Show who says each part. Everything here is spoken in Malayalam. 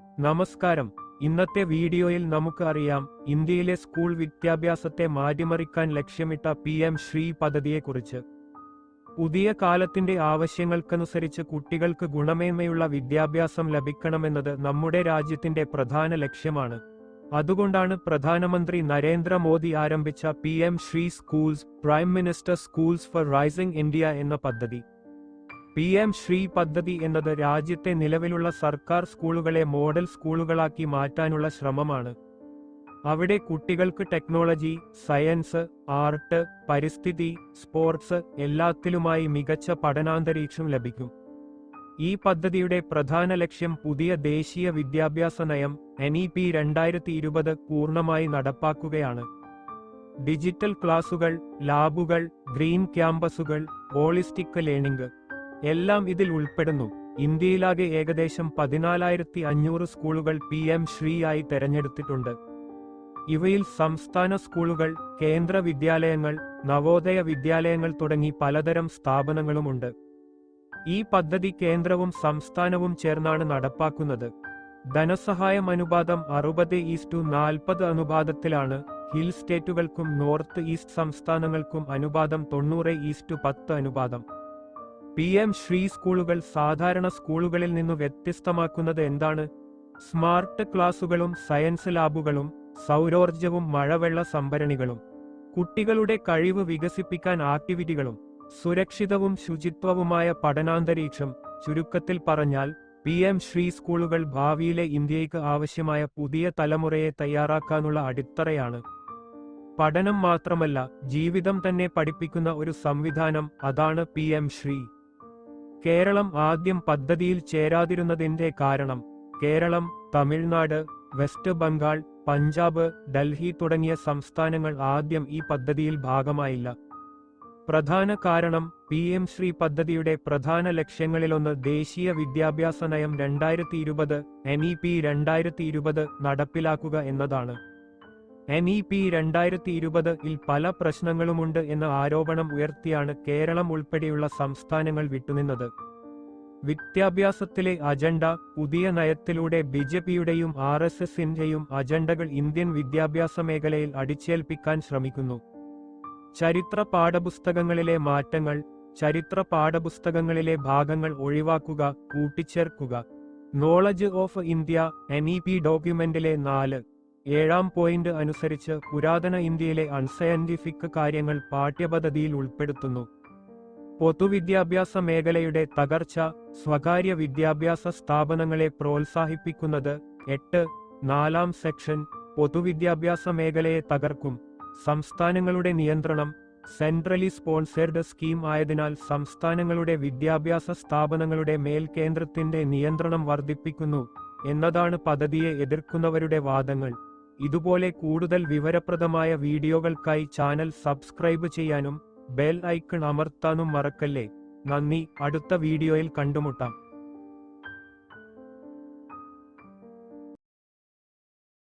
Speaker 1: നമസ്കാരം. ഇന്നത്തെ വീഡിയോയിൽ നമുക്ക് അറിയാം ഇന്ത്യയിലെ സ്കൂൾ വിദ്യാഭ്യാസത്തെ മാറ്റിമറിക്കാൻ ലക്ഷ്യമിട്ട പി എം ശ്രീ പദ്ധതിയെക്കുറിച്ച്. പുതിയ കാലത്തിന്റെ ആവശ്യങ്ങൾക്കനുസരിച്ച് കുട്ടികൾക്ക് ഗുണമേന്മയുള്ള വിദ്യാഭ്യാസം ലഭിക്കണമെന്നത് നമ്മുടെ രാജ്യത്തിന്റെ പ്രധാന ലക്ഷ്യമാണ്. അതുകൊണ്ടാണ് പ്രധാനമന്ത്രി നരേന്ദ്രമോദി ആരംഭിച്ച P M Shri schools prime minister schools for rising India എന്ന പദ്ധതി. പി എം ശ്രീ പദ്ധതി എന്നത് രാജ്യത്തെ നിലവിലുള്ള സർക്കാർ സ്കൂളുകളെ മോഡൽ സ്കൂളുകളാക്കി മാറ്റാനുള്ള ശ്രമമാണ്. അവിടെ കുട്ടികൾക്ക് ടെക്നോളജി സയൻസ് ആർട്ട് പരിസ്ഥിതി സ്പോർട്സ് എല്ലാത്തിലുമായി മികച്ച പഠനാന്തരീക്ഷം ലഭിക്കും. ഈ പദ്ധതിയുടെ പ്രധാന ലക്ഷ്യം പുതിയ ദേശീയ വിദ്യാഭ്യാസ നയം എൻ ഇ പി രണ്ടായിരത്തി ഇരുപത് പൂർണമായി നടപ്പാക്കുകയാണ്. ഡിജിറ്റൽ ക്ലാസുകൾ ലാബുകൾ ഗ്രീൻ ക്യാമ്പസുകൾ ഹോളിസ്റ്റിക് ലേണിംഗ് എല്ലാം ഇതിൽ ഉൾപ്പെടുന്നു. ഇന്ത്യയിലാകെ ഏകദേശം പതിനാലായിരത്തി അഞ്ഞൂറ് സ്കൂളുകൾ പി എം ശ്രീയായി തെരഞ്ഞെടുത്തിട്ടുണ്ട്. ഇവയിൽ സംസ്ഥാന സ്കൂളുകൾ കേന്ദ്ര വിദ്യാലയങ്ങൾ നവോദയ വിദ്യാലയങ്ങൾ തുടങ്ങി പലതരം സ്ഥാപനങ്ങളുമുണ്ട്. ഈ പദ്ധതി കേന്ദ്രവും സംസ്ഥാനവും ചേർന്നാണ് നടപ്പാക്കുന്നത്. ധനസഹായം അനുപാതം അറുപത് ഈസ്റ്റു നാൽപ്പത് അനുപാതത്തിലാണ്. ഹിൽ സ്റ്റേറ്റുകൾക്കും നോർത്ത് ഈസ്റ്റ് സംസ്ഥാനങ്ങൾക്കും അനുപാതം തൊണ്ണൂറ് ഈസ്റ്റു പത്ത് അനുപാതം. പി എം ശ്രീ സ്കൂളുകൾ സാധാരണ സ്കൂളുകളിൽ നിന്നു വ്യത്യസ്തമാക്കുന്നത് എന്താണ്? സ്മാർട്ട് ക്ലാസുകളും സയൻസ് ലാബുകളും സൗരോർജവും മഴവെള്ള സംഭരണികളും കുട്ടികളുടെ കഴിവ് വികസിപ്പിക്കാൻ ആക്ടിവിറ്റികളും സുരക്ഷിതവും ശുചിത്വവുമായ പഠനാന്തരീക്ഷം ചുരുക്കത്തിൽ പറഞ്ഞാൽ പി എം ശ്രീ സ്കൂളുകൾ ഭാവിയിലെ ഇന്ത്യയ്ക്ക് ആവശ്യമായ പുതിയ തലമുറയെ തയ്യാറാക്കാനുള്ള അടിത്തറയാണ്. പഠനം മാത്രമല്ല ജീവിതം തന്നെ പഠിപ്പിക്കുന്ന ഒരു സംവിധാനം അതാണ് പി എം ശ്രീ. കേരളം ആദ്യം പദ്ധതിയിൽ ചേരാതിരുന്നതിന്റെ കാരണം കേരളം തമിഴ്നാട് വെസ്റ്റ് ബംഗാൾ പഞ്ചാബ് ഡൽഹി തുടങ്ങിയ സംസ്ഥാനങ്ങൾ ആദ്യം ഈ പദ്ധതിയിൽ ഭാഗമായില്ല. പ്രധാന കാരണം പി എം ശ്രീ പദ്ധതിയുടെ പ്രധാന ലക്ഷ്യങ്ങളിലൊന്ന് ദേശീയ വിദ്യാഭ്യാസ നയം രണ്ടായിരത്തി ഇരുപത് എൻ ഇ പി രണ്ടായിരത്തി ഇരുപത് നടപ്പിലാക്കുക എന്നതാണ്. എൻ ഇ പി രണ്ടായിരത്തി ഇരുപത് ഇൽ പല പ്രശ്നങ്ങളുമുണ്ട് എന്ന ആരോപണം ഉയർത്തിയാണ് കേരളം ഉൾപ്പെടെയുള്ള സംസ്ഥാനങ്ങൾ വിട്ടുനിന്നത്. വിദ്യാഭ്യാസത്തിലെ അജണ്ട പുതിയ നയത്തിലൂടെ ബി ജെ പിയുടെയും ആർ എസ് എസിന്റെയും അജണ്ടകൾ ഇന്ത്യൻ വിദ്യാഭ്യാസ മേഖലയിൽ അടിച്ചേൽപ്പിക്കാൻ ശ്രമിക്കുന്നു. ചരിത്ര പാഠപുസ്തകങ്ങളിലെ മാറ്റങ്ങൾ ചരിത്ര പാഠപുസ്തകങ്ങളിലെ ഭാഗങ്ങൾ ഒഴിവാക്കുക കൂട്ടിച്ചേർക്കുക. Knowledge of India N E P ഡോക്യുമെന്റിലെ നാല്. ഏഴാം പോയിന്റ് അനുസരിച്ച് പുരാതന ഇന്ത്യയിലെ അൺസയന്റിഫിക് കാര്യങ്ങൾ പാഠ്യപദ്ധതിയിൽ ഉൾപ്പെടുത്തുന്നു. പൊതുവിദ്യാഭ്യാസ മേഖലയുടെ തകർച്ച സ്വകാര്യ വിദ്യാഭ്യാസ സ്ഥാപനങ്ങളെ പ്രോത്സാഹിപ്പിക്കുന്നത് എട്ട് നാലാം സെക്ഷൻ പൊതുവിദ്യാഭ്യാസ മേഖലയെ തകർക്കും. സംസ്ഥാനങ്ങളുടെ നിയന്ത്രണം സെൻട്രലി സ്പോൺസേർഡ് സ്കീം ആയതിനാൽ സംസ്ഥാനങ്ങളുടെ വിദ്യാഭ്യാസ സ്ഥാപനങ്ങളുടെ മേൽ കേന്ദ്രത്തിന്റെ നിയന്ത്രണം വർദ്ധിപ്പിക്കുന്നു എന്നതാണ് പദ്ധതിയെ എതിർക്കുന്നവരുടെ വാദങ്ങൾ. ഇതുപോലെ കൂടുതൽ വിവരപ്രദമായ വീഡിയോകൾക്കായി ചാനൽ സബ്സ്ക്രൈബ് ചെയ്യാനും ബെൽ ഐക്കൺ അമർത്താനും മറക്കല്ലേ? നന്ദി അടുത്ത വീഡിയോയിൽ കണ്ടുമുട്ടാം.